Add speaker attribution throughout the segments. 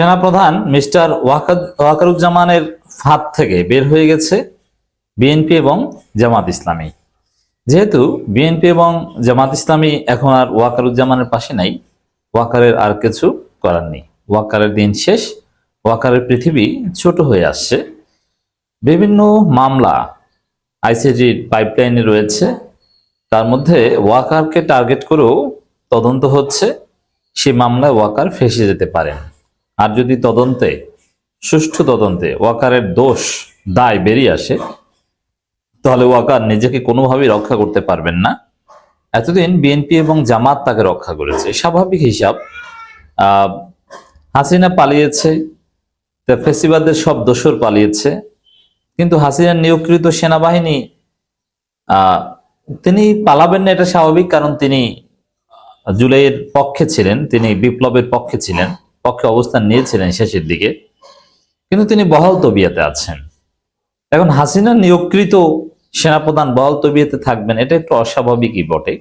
Speaker 1: সেনাপ্রধান মিস্টার ওয়াকারুজ্জামানের ফাঁদ থেকে বের হয়ে গেছে বিএনপি এবং জামাত ইসলামী। যেহেতু বিএনপি এবং জামাত ইসলামী এখন আর ওয়াকারুজ্জামানের পাশে নাই, ওয়াকারের আর কিছু করার নেই। ওয়াকারের দিন শেষ, ওয়াকারের পৃথিবী ছোট হয়ে আসছে। বিভিন্ন মামলা আইসিজির পাইপলাইনে রয়েছে। তার মধ্যে ওয়াকারকে টার্গেট করেও তদন্ত হচ্ছে। সেই মামলায় ওয়াকার ফেসে যেতে পারেন। আর যদি তদন্তে, সুষ্ঠু তদন্তে ওয়াকারের দোষ, দায় বেরিয়ে আসে, তাহলে ওয়াকার নিজেকে কোনোভাবেই রক্ষা করতে পারবেন না। এতদিন বিএনপি এবং জামাত তাকে রক্ষা করেছে। স্বাভাবিক হিসাব হাসিনা পালিয়েছে ফেসিবাদের সব দোষর পালিয়েছে। কিন্তু হাসিনার নিয়োগকৃত সেনাবাহিনী তিনি পালাবেন না, এটা স্বাভাবিক, কারণ তিনি জুলাইয়ের পক্ষে ছিলেন, তিনি বিপ্লবের পক্ষে ছিলেন। পক্ষে অবস্থান নিয়েছিলেন শেষের দিকে, কিন্তু তিনি বহাল তবিয়াতে আছেন। এখন হাসিনা নিয়োগকৃত সেনাপ্রধান বহাল তবিয়াতে থাকবেন, এটা একটু অস্বাভাবিকই বটে।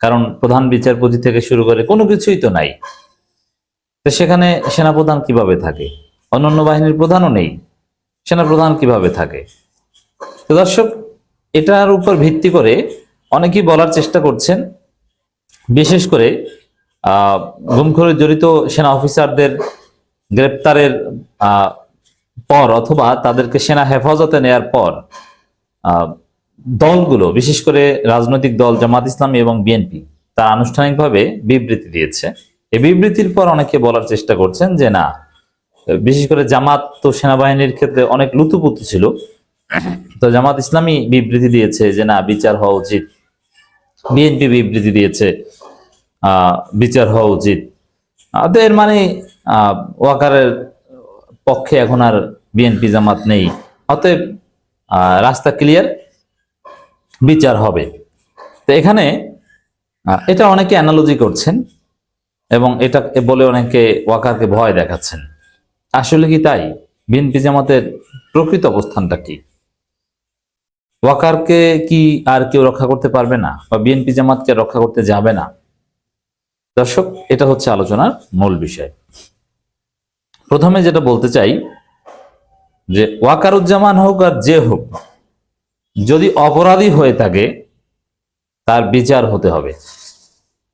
Speaker 1: কারণ প্রধান বিচারপতি থেকে শুরু করে কোনো কিছুই তো নাই। তো সেখানে সেনাপ্রধান কীভাবে থাকে? অন্যান্য বাহিনীর প্রধানও নেই। সেনাপ্রধান কীভাবে থাকে? তো দর্শক, এটার উপর ভিত্তি করে অনেকেই বলার চেষ্টা করছেন, বিশেষ করে গুমখুরে জড়িত সেনা অফিসারদের গ্রেপ্তারের পর অথবা তাদেরকে সেনা হেফাজতে নেয়ার পর দলগুলো, বিশেষ করে রাজনৈতিক দল জামাত ইসলামী এবং বিএনপি, তারা আনুষ্ঠানিকভাবে বিবৃতি দিয়েছে। এই বিবৃতির পর অনেকে বলার চেষ্টা করছেন যে না, বিশেষ করে জামাত তো সেনাবাহিনীর ক্ষেত্রে অনেক লুতুপুতু ছিল। তো জামাত ইসলামী বিবৃতি দিয়েছে যে না, বিচার হওয়া উচিত। বিএনপি বিবৃতি দিয়েছে। বিচার হওয়া উচিত। তো এর মানে ওয়াকারের পক্ষে এখন আর বিএনপি জামাত নেই। অতএব রাস্তা ক্লিয়ার বিচার হবে। তো এখানে এটা অনেকে অ্যানালজি করছেন এবং এটা বলে অনেকে ওয়াকারকে ভয় দেখাচ্ছেন। আসলে কি তাই? বিএনপি জামাতের প্রকৃত অবস্থানটা কি? ওয়াকারকে কি আর কেউ রক্ষা করতে পারবে না? বা বিএনপি জামাতকে রক্ষা করতে যাবে না? দর্শক, এটা হচ্ছে আলোচনার মূল বিষয়। প্রথমে যেটা বলতে চাই, যে ওয়াকারুজ্জামান হোক আর যে হোক, যদি অপরাধী হয়ে থাকে, তার বিচার হতে হবে।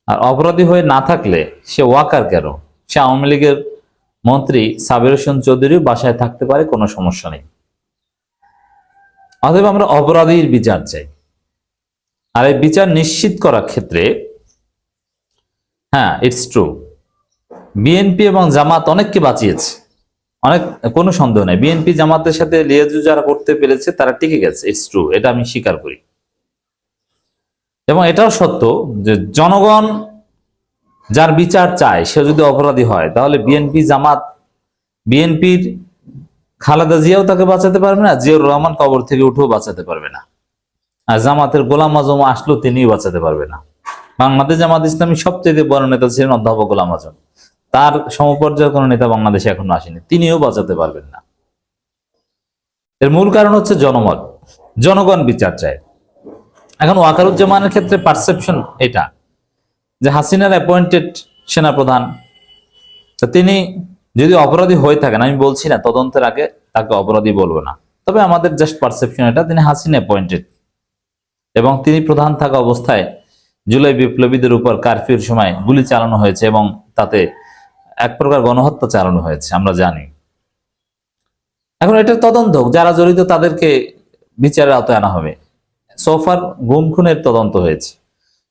Speaker 1: আর অপরাধী হয়ে না থাকলে সে ওয়াকার কেন? সে আওয়ামী লীগের মন্ত্রী সাবির হোসেন চৌধুরীও বাসায় থাকতে পারে, কোনো সমস্যা নেই। অতএব আমরা অপরাধীর বিচার চাই। আর এই বিচার নিশ্চিত করার ক্ষেত্রে হ্যাঁ ইটস ট্রু বিএনপি এবং জামাত অনেককে বাঁচিয়েছে। অনেক, কোনো সন্দেহ নেই। বিএনপি জামাতের সাথে লিয়াজু যারা করতে পেরেছে, তারা টিকে গেছে ইটস ট্রু এটা আমি স্বীকার করি। এবং এটাও সত্য যে জনগণ যার বিচার চায়, সে যদি অপরাধী হয়, তাহলে বিএনপি জামাত বিএনপির খালেদা জিয়াও তাকে বাঁচাতে পারবে না, জিয়াউর রহমান কবর থেকে উঠেও বাঁচাতে পারবে না। আর জামাতের গোলাম আজম আসলো, তিনিও বাঁচাতে পারবে না। বাংলাদেশ জামাত ইসলামী সবচেয়ে বড় নেতা ছিলেন অধ্যাপক গোলাম আজম। তার সমপর্যায়ের কোনো নেতা বাংলাদেশে এখনও আসেনি। তিনিও বাঁচাতে পারবেন না। এর মূল কারণ হচ্ছে জনমত। জনগণ বিচার চায়। এখন ওয়াকারুজ্জামানের ক্ষেত্রে পারসেপশন এটা, যে হাসিনার অ্যাপয়েন্টেড সেনাপ্রধান তিনি যদি অপরাধী হয়ে থাকেন, আমি বলছি না, তদন্তের আগে তাকে অপরাধী বলব না। তবে আমাদের জাস্ট পারসেপশন এটা, তিনি হাসিনা অ্যাপয়েন্টেড এবং তিনি প্রধান থাকা অবস্থায় জুলাই বিপ্লবীদের উপর কারফিউর সময় গুলি চালানো হয়েছে এবং তাতে এক প্রকার গণহত্যা চালানো হয়েছে, আমরা জানি। এখন এটা তদন্ত। যারা জড়িত তাদেরকে বিচারের আওতায় আনা হবে। সোফার গুম খুনের তদন্ত হয়েছে।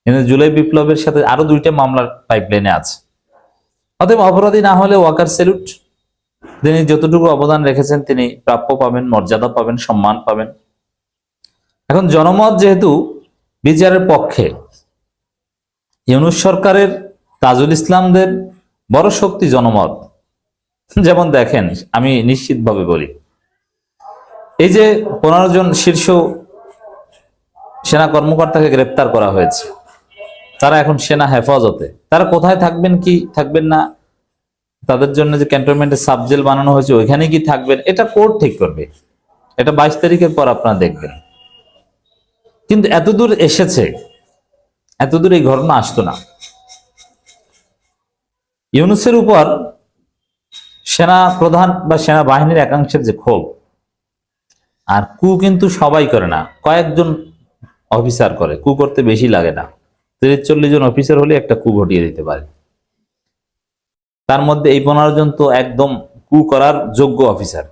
Speaker 1: কিন্তু জুলাই বিপ্লবের সাথে আরও দুইটা মামলার পাইপলাইনে আছে। অতএব অপরাধী না হলে ওয়াকার সেলুট তিনি যতটুকু অবদান রেখেছেন, তিনি প্রাপ্য পাবেন, মর্যাদা পাবেন, সম্মান পাবেন। এখন জনমত যেহেতু বিচারের পক্ষে ইউনুস সরকারের তাজুল ইসলামদের বড় শক্তি জনমত। যেমন দেখেন, আমি নিশ্চিতভাবে বলি। এই যে পনেরো জন শীর্ষ সেনা কর্মকর্তাকে গ্রেপ্তার করা হয়েছে, তারা এখন সেনা হেফাজতে। তারা কোথায় থাকবেন, কি থাকবেন না, তাদের জন্য যে ক্যান্টনমেন্টে সাবজেল বানানো হয়েছে, ওইখানে কি থাকবেন, এটা কোর্ট ঠিক করবে। এটা বাইশ তারিখের পর আপনারা দেখবেন। কিন্তু এতদূর এসেছে এতদূর এই ঘটনা আসতো না। ইউনুসের উপর সেনা প্রধান বা সেনাবাহিনীর একাংশের যে ক্ষোভ, আর কু কিন্তু সবাই করে না। কয়েকজন অফিসার করে, কু করতে বেশি লাগে না। তিরিশ চল্লিশ জন অফিসার হলে একটা কু ঘটিয়ে দিতে পারে। তার মধ্যে এই পনেরো জন তো একদম কু করার যোগ্য অফিসার।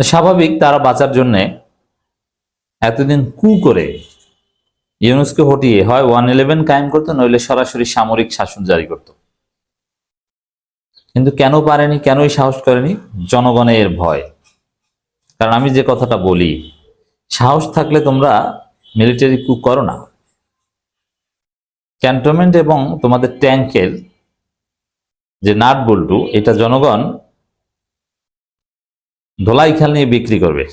Speaker 1: স্বাভাবিক তারা বাঁচার জন্যে এতদিন কু করে ইউনুসকে হটিয়ে হয় ওয়ান ইলেভেন কায়েম করতো, নইলে সরাসরি সামরিক শাসন জারি করত। কিন্তু কেন পারেনি, কেনই সাহস করেনি? জনগণের ভয়। কারণ আমি যে কথাটা বলি, সাহস থাকলে তোমরা মিলিটারি কু করো না। ক্যান্টনমেন্ট এবং তোমাদের ট্যাঙ্কের যে নাট বল্টু, এটা জনগণ ধোলাই খেল নিয়ে বিক্রি করবে।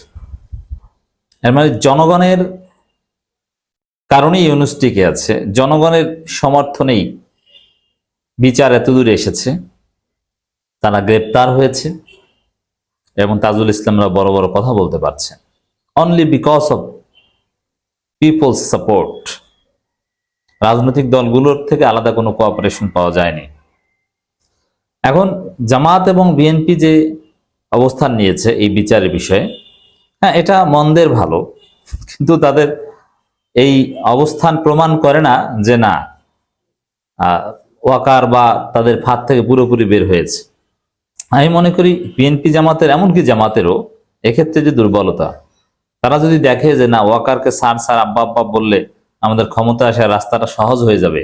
Speaker 1: এর মানে জনগণের কারণেই ইউনুস টিকে আছে। জনগণের সমর্থনেই বিচার এত দূরে এসেছে। তারা গ্রেপ্তার হয়েছে এবং তাজুল ইসলামরা বড় বড় কথা বলতে পারছে। Only because of people's support রাজনৈতিক দলগুলোর থেকে আলাদা কোনো কোঅপারেশন পাওয়া যায়নি। এখন জামাত এবং বিএনপি যে অবস্থান নিয়েছে এই বিচারের বিষয়ে হ্যাঁ এটা মন্দের ভালো, কিন্তু তাদের এই অবস্থান প্রমাণ করে না যে না ওয়াকার বা তাদের ফাঁদ থেকে পুরোপুরি বের হয়েছে। আমি মনে করি বিএনপি জামাতের, এমনকি জামাতেরও এক্ষেত্রে যে দুর্বলতা, তারা যদি দেখে যে না, ওয়াকারকে সার সার আব্বা আব্বা বললে আমাদের ক্ষমতা আসার রাস্তাটা সহজ হয়ে যাবে,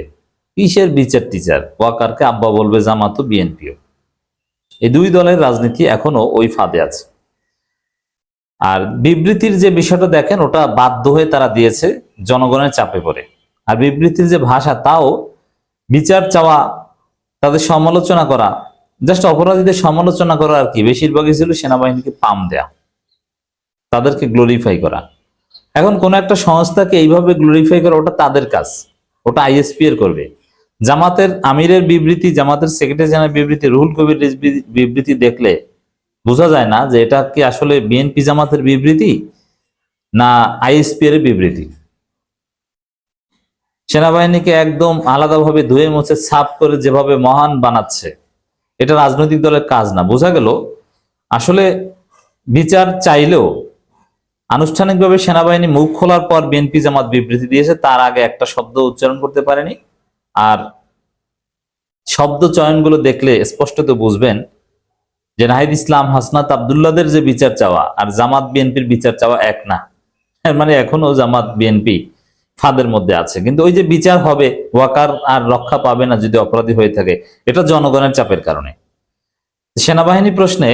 Speaker 1: কিসের বিচার টিচার? ওয়াকারকে আব্বা বলবে জামাতও বিএনপিও এই দুই দলের রাজনীতি এখনও ওই ফাঁদে আছে। আর বিবৃতির যে বিষয়টা দেখেন, ওটা বাধ্য হয়ে তারা দিয়েছে, জনগণের চাপে পড়ে। আর বিবৃতির যে ভাষা, তাও বিচার চাওয়া, তাদের সমালোচনা করা জাস্ট অপরাধীদের সমালোচনা করা আর কি, বেশিরভাগই ছিল সেনাবাহিনীকে পাম দেয়া, তাদেরকে গ্লোরিফাই করা। এখন কোন একটা সংস্থাকে এইভাবে গ্লোরিফাই করা, ওটা তাদের কাজ, ওটা আইএসপি এর করবে। জামাতের আমিরের বিবৃতি, জামাতের সেক্রেটারি জেনারেল বিবৃতি, রুহুল কবির বিবৃতি দেখলে বোঝা যায় না যে এটা কি আসলে বিএনপি জামাতের বিবৃতি না আইএসপি এর বিবৃতি? সেনাবাহিনীকে একদম আলাদাভাবে ধুয়ে মুছে সাফ করে যেভাবে মহান বানাচ্ছে, এটা রাজনৈতিক দলের কাজ না। বোঝা গেল, আসলে বিচার চাইলেও আনুষ্ঠানিকভাবে সেনাবাহিনী মুখ খোলার পর বিএনপি জামাত বিবৃতি দিয়েছে, তার আগে একটা শব্দ উচ্চারণ করতে পারেনি। আর শব্দ চয়নগুলো দেখলে স্পষ্ট তো বুঝবেন যে নাহিদ ইসলাম, হাসনাত আবদুল্লাদের যে বিচার চাওয়া আর জামাত বিএনপির বিচার চাওয়া এক না। মানে এখনও জামাত বিএনপি ফাঁদের মধ্যে আছে। কিন্তু ওই যে বিচার হবে, ওয়াকার আর রক্ষা পাবে না যদি অপরাধী হয়ে থাকে, এটা জনগণের চাপের কারণে। সেনাবাহিনী প্রশ্নে,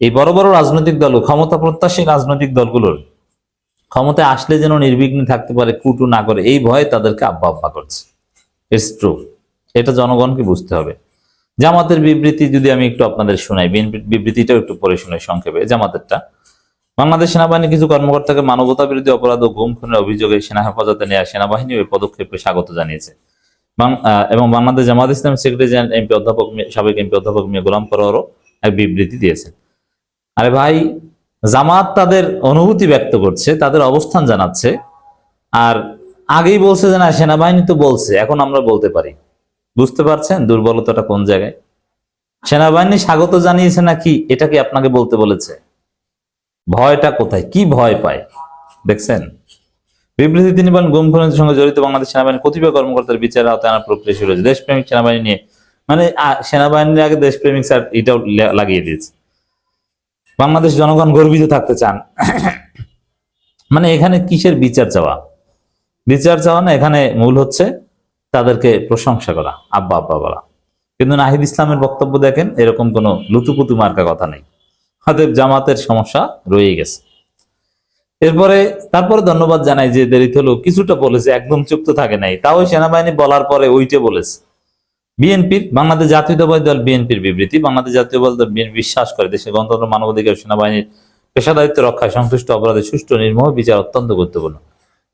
Speaker 1: এই বড় বড় রাজনৈতিক দল, ক্ষমতা প্রত্যাশী রাজনৈতিক দলগুলোর ক্ষমতায় আসলে যেন নির্বিঘ্নে থাকতে পারে কুটু না করে, এই ভয়ে তাদেরকে আব্বা আব্বা করছে। ইটস ট্রু এটা জনগণকে বুঝতে হবে। জামাতের বিবৃতি যদি আমি একটু আপনাদের শোনাই বিবৃতিটাও একটু পরে শোনাই সংক্ষেপে, জামাতেরটা। বাংলাদেশ সেনাবাহিনী কিছু কর্মকর্তাকে মানবতা বিরোধী অপরাধ ও গুম খুনের অভিযোগে সেনা হেফাজতে নেওয়া সেনাবাহিনী ওই পদক্ষেপে স্বাগত জানিয়েছে। এবং Bangladesh Jamaat Islam secretary general MP অধ্যাপক সাবেক এমপি অধ্যাপক মিয়া গোলাম পরোয়ারও এক বিবৃতি দিয়েছেন আরে ভাই, জামাত তাদের অনুভূতি ব্যক্ত করছে, তাদের অবস্থান জানাচ্ছে, আর আগেই বলছে যে না, সেনাবাহিনী তো বলছে, এখন আমরা বলতে পারি। বুঝতে পারছেন দুর্বলতাটা কোন জায়গায়? সেনাবাহিনী স্বাগত জানিয়েছে নাকি? এটা কি আপনাকে বলতে বলেছে? ভয়টা কোথায়? কি ভয় পায়? দেখছেন? বিবৃতি তিনি বলেন, গুম খুনের সঙ্গে জড়িত বাংলাদেশ সেনাবাহিনীর কতিপয় কর্মকর্তার বিচারের আওতায় আনার প্রক্রিয়া শুরু হয়েছে। দেশপ্রেমিক সেনাবাহিনী নিয়ে মানে সেনাবাহিনীর আগে দেশপ্রেমিক স্যার এটাও লাগিয়ে দিয়েছে। বাংলাদেশ জনগণ গর্বিত থাকতে চান। মানে এখানে কিসের বিচার চাওয়া? বিচার চাওয়া না, এখানে মূল হচ্ছে তাদেরকে প্রশংসা করা, আব্বা আব্বা বলা। কিন্তু নাহিদ ইসলামের বক্তব্য দেখেন, এরকম কোনো লুতুপুতু মার্কা কথা নেই। অতএব জামাতের সমস্যা রয়ে গেছে। এরপরে, তারপরে ধন্যবাদ জানাই যে দেরিতে হলো কিছুটা বলেছে, একদম চুপ তো থাকে নাই। তাও সেনাবাহিনী বলার পরে ওইটে বলেছে। বিএনপির, বাংলাদেশ জাতীয়তাবাদী দল বিএনপির বিবৃতি, বাংলাদেশ জাতীয়তাবাদী দল বিএনপি বিশ্বাস করে দেশে গণতন্ত্র, মানবাধিকার, সেনাবাহিনীর পেশাদারিত্ব রক্ষায় সংশ্লিষ্ট অপরাধের সুষ্ঠু নির্মোহ বিচার অত্যন্ত গুরুত্বপূর্ণ।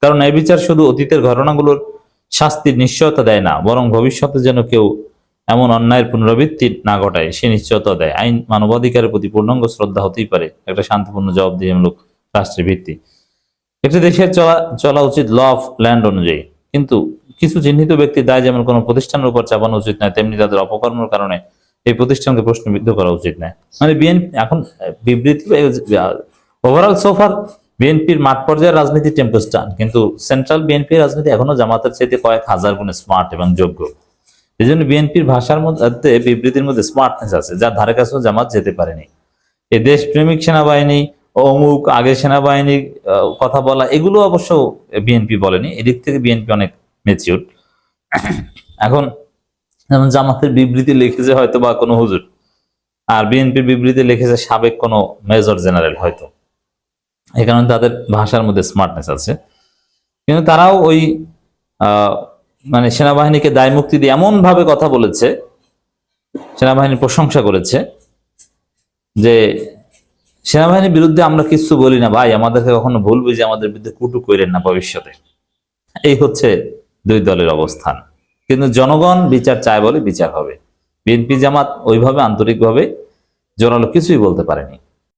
Speaker 1: কারণ এই বিচার শুধু অতীতের ঘটনাগুলোর শাস্তির নিশ্চয়তা দেয় না, বরং ভবিষ্যতে যেন কেউ এমন অন্যায়ের পুনরাবৃত্তি না ঘটায়, সে নিশ্চয়তা দেয়। আইন মানবাধিকারের প্রতি পূর্ণাঙ্গ শ্রদ্ধা হতেই পারে, একটা শান্তিপূর্ণ জবাব জবাবদিহিমূলক রাষ্ট্রের ভিত্তি। একটি দেশের চলা চলা উচিত ল অফ ল্যান্ড অনুযায়ী। কিন্তু কিছু চিহ্নিত ব্যক্তির দায় যেমন কোনো প্রতিষ্ঠানের উপর চাপানো উচিত নয়, তেমনি তাদের অপকর্মের কারণে এই প্রতিষ্ঠানকে প্রশ্নবিদ্ধ করা উচিত নয়। মানে বিএনপি এখন বিবৃতি ওভারঅল সোফার বিএনপির মাঠ পর্যায়ের রাজনীতি টেম্পোস্টান কিন্তু সেন্ট্রাল বিএনপি রাজনীতি এখনও জামাতের চাইতে কয়েক হাজার গুণে স্মার্ট এবং যোগ্য। এই জন্য বিএনপির ভাষার মধ্যে, বিবৃতির মধ্যে স্মার্টনেস আছে, যার ধারে কাছেও জামাত যেতে পারেনি। এই দেশপ্রেমিক সেনাবাহিনী, অমুক আগে সেনাবাহিনীর কথা বলা, এগুলো অবশ্য বিএনপি বলেনি, এদিক থেকে বিএনপি অনেক মেচিউর এখন যেমন জামাতের বিবৃতি লিখেছে হয়তো বা কোনো হুজুর, আর বিএনপির বিবৃতি লিখেছে সাবেক কোনো মেজর জেনারেল হয়তো। কারণে তাদের ভাষার মধ্যে স্মার্টনেস আছে। কিন্তু তারাও ওই মানে সেনাবাহিনীকে দায় মুক্তি দিয়ে এমন ভাবে কথা বলেছে সেনাবাহিনীর প্রশংসা করেছে, যে সেনাবাহিনীর বিরুদ্ধে আমরা কিছু বলি না, ভাই, আমাদেরকে কখনো ভুল বুঝে আমাদের বিরুদ্ধে কুটু করেন না ভবিষ্যতে। এই হচ্ছে দুই দলের অবস্থান। কিন্তু জনগণ বিচার চায় বলে বিচার হবে। বিএনপি জামাত ওইভাবে আন্তরিকভাবে জোরালো কিছুই বলতে পারেনি।